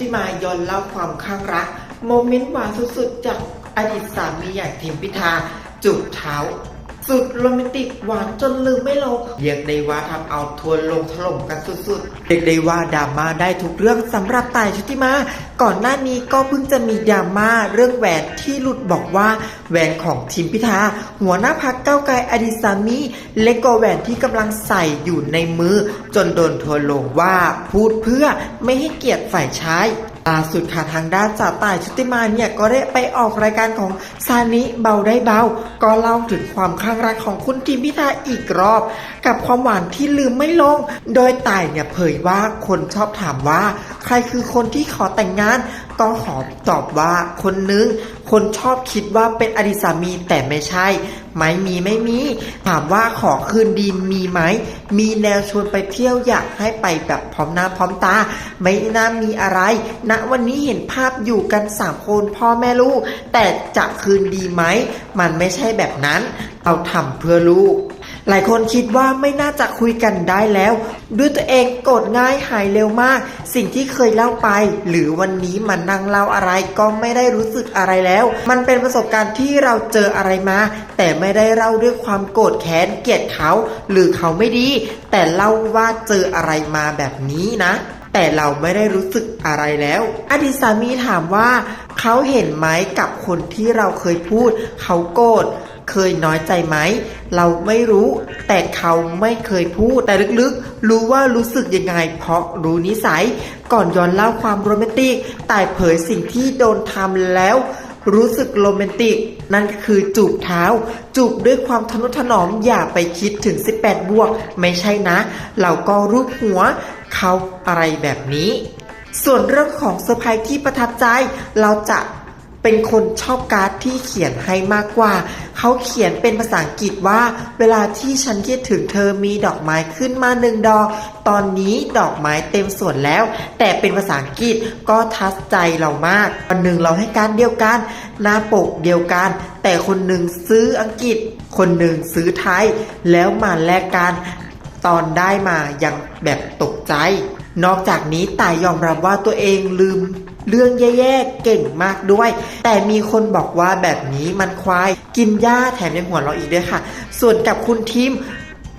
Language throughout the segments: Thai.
ติมาย้อนเล่าความข้างรัก โมเมนต์หวานสุดๆจากอดีตสามีอย่างทิมพิธาจูบเท้า สุดโรแมนติกหวานจนลืมไม่ลงเรียกได้ว่าทำเอาทัวร์ลงถล่มกันสุดๆเรียกได้ว่าดราม่าได้ทุกเรื่องสำหรับต่ายชุติมา ก่อนหน้านี้ก็เพิ่งจะมีดราม่าเรื่องแหวนที่หลุดบอกว่าแหวนของทิมพิธาหัวหน้าพักเก้าวไกลอดีสามีเล็กกว่าแหวนที่กำลังใส่อยู่ในมือ จนโดนทัวร์ลงว่าพูดเพื่อไม่ให้เกียรติฝ่ายชาย ล่าสุดค่ะทางด้านสาต่ายชุติมาเนี่ยก็ได้ไปออกรายการของซานิเบาได้เบา ก็เล่าถึงความคลั่งรักของคุณทีมพิธาอีกรอบ กับความหวานที่ลืมไม่ลง โดยต่ายเนี่ยเผยว่าคนชอบถามว่า ใครคือคนที่ขอแต่งงาน ก็ขอตอบว่าคนนึง คนชอบคิดว่าเป็นอดีตสามีแต่ไม่ใช่ ไม่มีไม่มี ถามว่าขอคืนดีมีไหม มีแนวชวนไปเที่ยวอยากให้ไปแบบพร้อมหน้าพร้อมตา ไม่น่ามีอะไรณวันนี้เห็นภาพอยู่กันสามคนพ่อแม่ลูก แต่จะคืนดีไหม มันไม่ใช่แบบนั้นเราทำเพื่อลูก หลายคนคิดว่าไม่น่าจะคุยกันได้แล้ว ด้วยตัวเองโกรธง่ายหายเร็วมาก สิ่งที่เคยเล่าไป หรือวันนี้มันนั่งเล่าอะไรก็ไม่ได้รู้สึกอะไรแล้ว มันเป็นประสบการณ์ที่เราเจออะไรมา แต่ไม่ได้เล่าด้วยความโกรธแค้นเกลียดเขา หรือเขาไม่ดี แต่เล่าว่าเจออะไรมาแบบนี้นะ แต่เราไม่ได้รู้สึกอะไรแล้ว อดีตสามีถามว่า เขาเห็นไหมกับคนที่เราเคยพูด เขาโกรธเคยน้อยใจไหม เราไม่รู้ แต่เขาไม่เคยพูดแต่ลึกๆ รู้ว่ารู้สึกยังไง เพราะรู้นิสัย ก่อนย้อนเล่าความโรแมนติกแต่เผยสิ่งที่โดนทำแล้วรู้สึกโรแมนติก นั่นก็คือจูบเท้า จูบด้วยความทนุถนอมอย่าไปคิดถึง 18 บวก ไม่ใช่นะ เราก็รูปหัว เขาอะไรแบบนี้ ส่วนเรื่องของเซอร์ไพรส์ที่ประทับใจ เราจะเป็นคนชอบการ์ดที่เขียนให้มากกว่า เขาเขียนเป็นภาษาอังกฤษว่า เวลาที่ฉันคิดถึงเธอมีดอกไม้ขึ้นมาหนึ่งดอก ตอนนี้ดอกไม้เต็มสวนแล้ว แต่เป็นภาษาอังกฤษก็ทัดใจเรามากวันหนึ่งเราให้การเดียวกัน หน้าปกเดียวกัน แต่คนหนึ่งซื้ออังกฤษ คนหนึ่งซื้อไทย แล้วมาแลกกัน ตอนได้มายังแบบตกใจ นอกจากนี้ตายยอมรับว่าตัวเองลืมเรื่องแย่ๆเก่งมากด้วย แต่มีคนบอกว่าแบบนี้มันควายกินหญ้าแถมยังหัวเราะอีกด้วยค่ะ ส่วนกับคุณทิม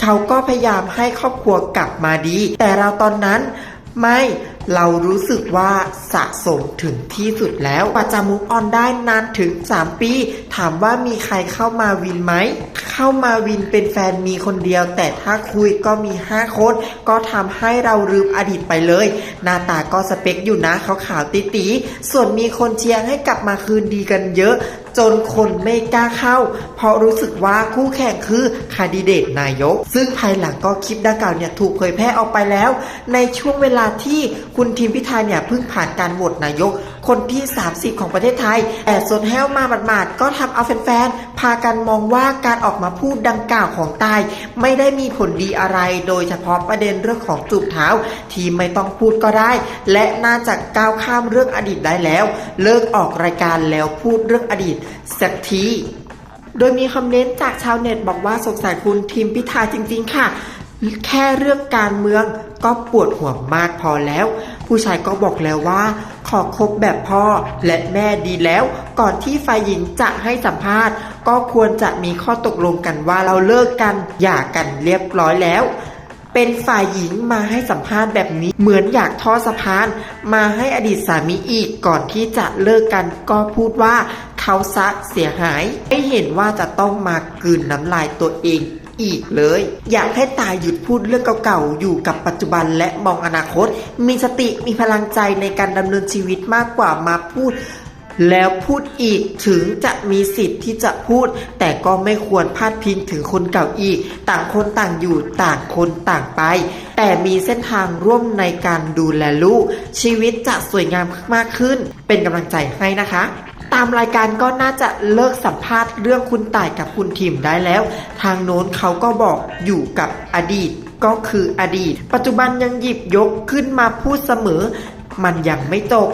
เขาก็พยายามให้ครอบครัวกลับมาดี แต่เราตอนนั้นไม่ เรารู้สึกว่าสะสมถึงที่สุดแล้วกว่าจะมุกออนได้นานถึง 3 ปี ถามว่ามีใครเข้ามาวินไหม เข้ามาวินเป็นแฟนมีคนเดียว แต่ถ้าคุยก็มี 5 คน ก็ทำให้เราลืมอดีตไปเลย หน้าตาก็สเปคอยู่นะเขาขาวๆตีๆส่วนมีคนเชียร์ให้กลับมาคืนดีกันเยอะ จนคนไม่กล้าเข้า เพราะรู้สึกว่าคู่แข่งคือคาดิเดตนายก ซึ่งภายหลังก็คลิปดังกล่าวเนี่ยถูกเผยแพร่ออกไปแล้ว ในช่วงเวลาที่คุณทีมพิธาเนี่ยเพิ่งผ่านการโหวตนายก คนที่ 30 ของประเทศไทยแต่ส่วนแห้วมาหมาดๆก็ทำเอาแฟนๆ พากันมองว่าการออกมาพูดดังกล่าวของตาย ไม่ได้มีผลดีอะไร โดยเฉพาะประเด็นเรื่องของจูบเท้า ที่ไม่ต้องพูดก็ได้ และน่าจะก้าวข้ามเรื่องอดีตได้แล้ว เลิกออกรายการแล้วพูดเรื่องอดีตสักทีโดยมีคอมเมนต์จากชาวเน็ตบอกว่าสงสารคุณทีมพิธาจริง ๆ ค่ะ แค่เรื่องการเมืองก็ปวดหัวมากพอแล้ว ผู้ชายก็บอกแล้วว่า ขอคบแบบพ่อและแม่ดีแล้ว ก่อนที่ฝ่ายหญิงจะให้สัมภาษณ์ ก็ควรจะมีข้อตกลงกันว่าเราเลิกกันหย่ากันเรียบร้อยแล้วเป็นฝ่ายหญิงมาให้สัมภาษณ์แบบนี้ เหมือนอยากทอดสะพาน มาให้อดีตสามีอีกก่อนที่จะเลิกกันก็พูดว่าเขาซักเสียหาย ไม่เห็นว่าจะต้องมากลืนน้ำลายตัวเอง อีกเลย อยากให้ตายหยุดพูดเรื่องเก่าๆ อยู่กับปัจจุบันและมองอนาคต มีสติมีพลังใจในการดำเนินชีวิตมากกว่ามาพูด แล้วพูดอีกถึงจะมีสิทธิ์ที่จะพูด แต่ก็ไม่ควรพาดพิงถึงคนเก่าอีก ต่างคนต่างอยู่ต่างคนต่างไป แต่มีเส้นทางร่วมในการดูแลลูก ชีวิตจะสวยงามมากขึ้น เป็นกำลังใจให้นะคะามรายการก็น่าจะเลิกสัมภาษณ์เรื่องคุณต่ายกับคุณทิมได้แล้ว ทางโน้นเขาก็บอกอยู่กับอดีตก็คืออดีต ปัจจุบันยังหยิบยกขึ้นมาพูดเสมอ มันยังไม่จบ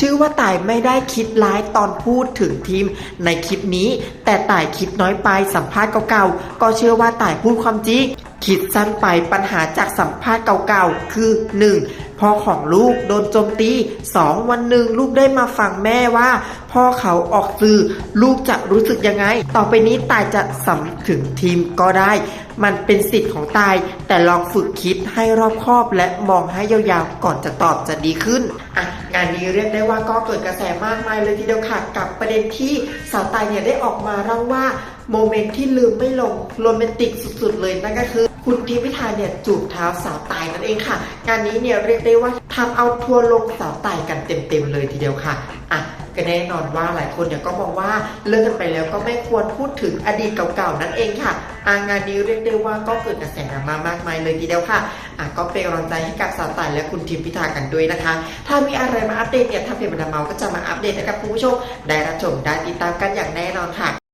ชื่อว่าต่ายไม่ได้คิดร้ายตอนพูดถึงทีมในคลิปนี้ แต่ต่ายคิดน้อยไปสัมภาษณ์เก่าๆ ก็เชื่อว่าต่ายพูดความจริง คิดสั้นไปปัญหาจากสัมภาษณ์เก่าๆ คือ 1. พ่อของลูกโดนโจมตีสองวันหนึ่งลูกได้มาฟังแม่ว่า พ่อเขาออกสื่อลูกจะรู้สึกยังไง ต่อไปนี้ตายจะสำถึงทีมก็ได้ มันเป็นสิทธิ์ของตาย แต่ลองฝึกคิดให้รอบคอบและมองให้ยาวๆก่อนจะตอบจะดีขึ้นอะงานนี้เรียกได้ว่าก็เกิดกระแสมากมายเลยทีเดียวค่ะกับประเด็นที่สาวตายเนี่ยได้ออกมาเล่าว่า โมเมนต์ที่ลืมไม่ลงโรแมนติกสุดๆเลยนั่นก็คือ คุณทิมพิธาเนี่ยจูบเท้าสาวตายนั่นเองค่ะ งานนี้เนี่ยเรียกได้ว่าทำเอาทัวร์ลงสาวตายกันเต็มๆเลยทีเดียวค่ะอะก็แน่นอนว่าหลายคนเนี่ยก็มองว่าเลิกกันไปแล้วก็ไม่ควรพูดถึงอดีตเก่าๆนั่นเองค่ะอางานนี้เรียกได้ว่าก็เกิดกระแสดราม่ามากมายเลยทีเดียวค่ะอะก็เป็นกำลังใจให้กับสาวตายและคุณทิมพิธากันด้วยนะคะ ถ้ามีอะไรมาอัปเดตเนี่ยทางเพจบันเทิงเมาก็จะมาอัปเดตให้กับคุณผู้ชมได้รับชมได้ติดตามกันอย่างแน่นอนค่ะ